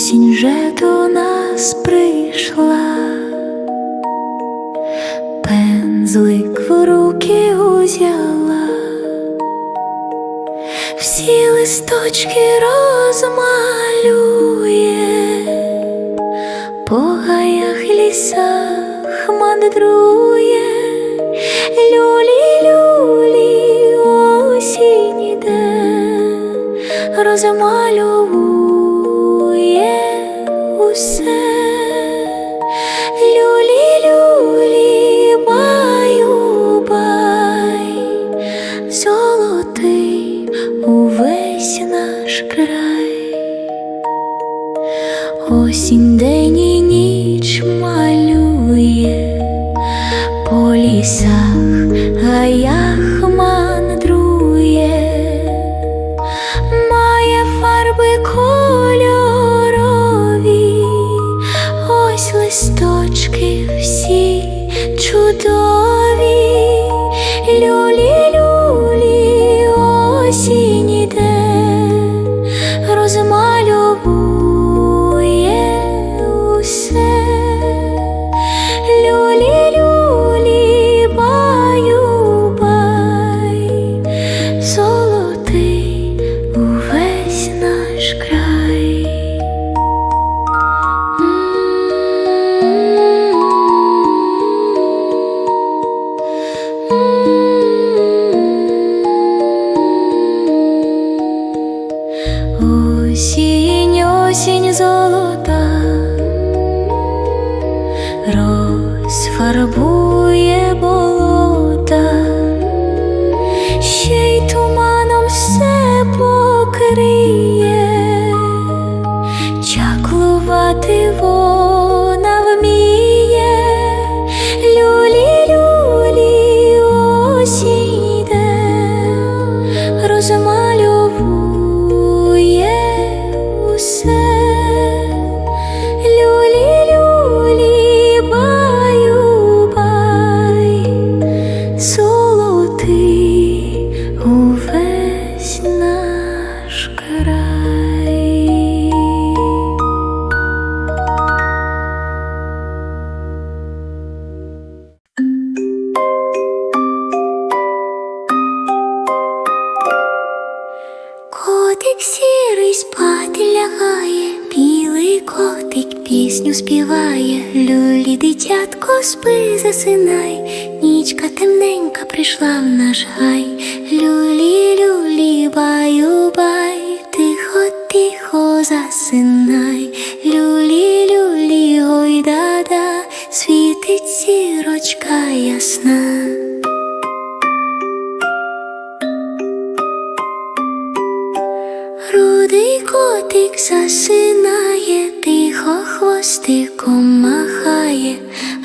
осінь вже до нас прийшла, пензлик в руки узяла, всі листочки розмалює, по гаях лісах мандрує, люлі, люлі, осінь іде, розмальовує усе. Люлі, люлі, баю, бай, золотий увесь наш край. Осінь день і ніч малює по лісах, гаях мандрує, осінь пісню співає, люлі, дитятко, спи, засинай, нічка темненька прийшла в наш гай, люлі, люлі, баю, бай, тихо, тихо, засинай, люлі, люлі, ой, да-да, світить сірочка ясна. Рудий котик засинає, тихо хвостиком махає,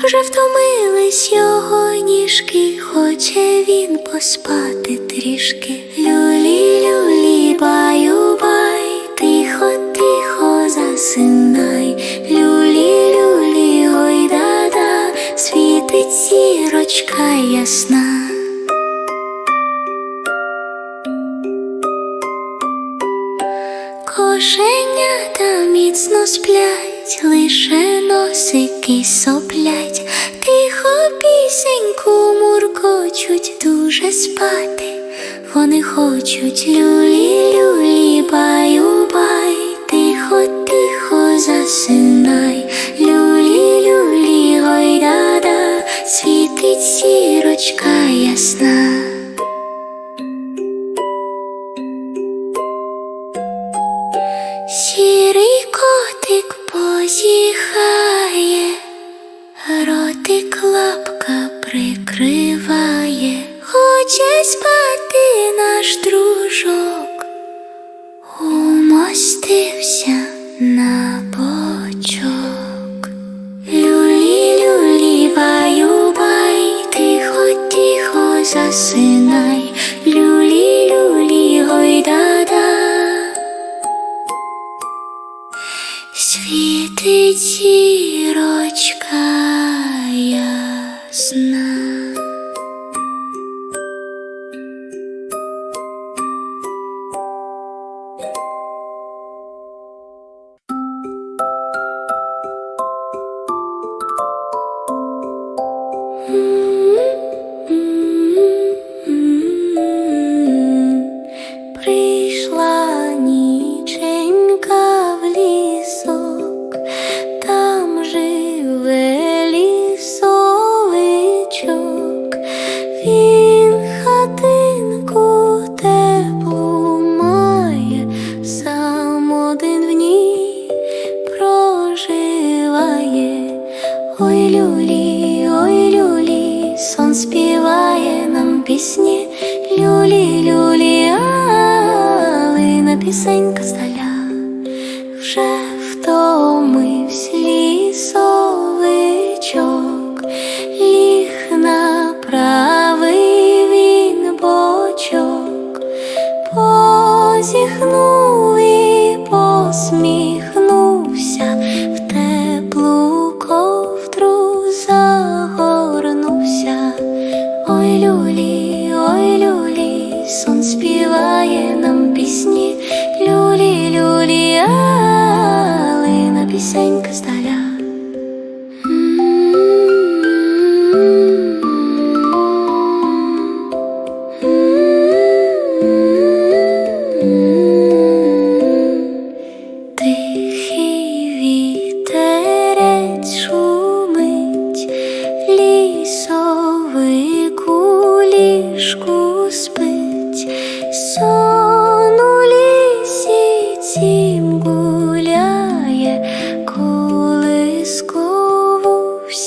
вже втомились його ніжки, хоче він поспати трішки. Люлі, люлі, баю, бай, тихо, тихо засинай, люлі, люлі, ой, да-да, світить сірочка ясна. Кошенята міцно сплять, лише носики соплять, тихо пісеньку муркочуть, дуже спати. Вони хочуть люлі, люлі, баю, бай, тихо, тихо засинай, люлі, люлі, ой, да-да, світить сірочка ясна. Сірий котик позіхає, ротик лапка прикриває, хоче спати наш дружок, умостився на бочок. Люлі, люлі, баю, бай, тихо, тихо засинай, пісні, люлі, люлі, алина пісенька здаля. Вже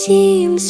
seems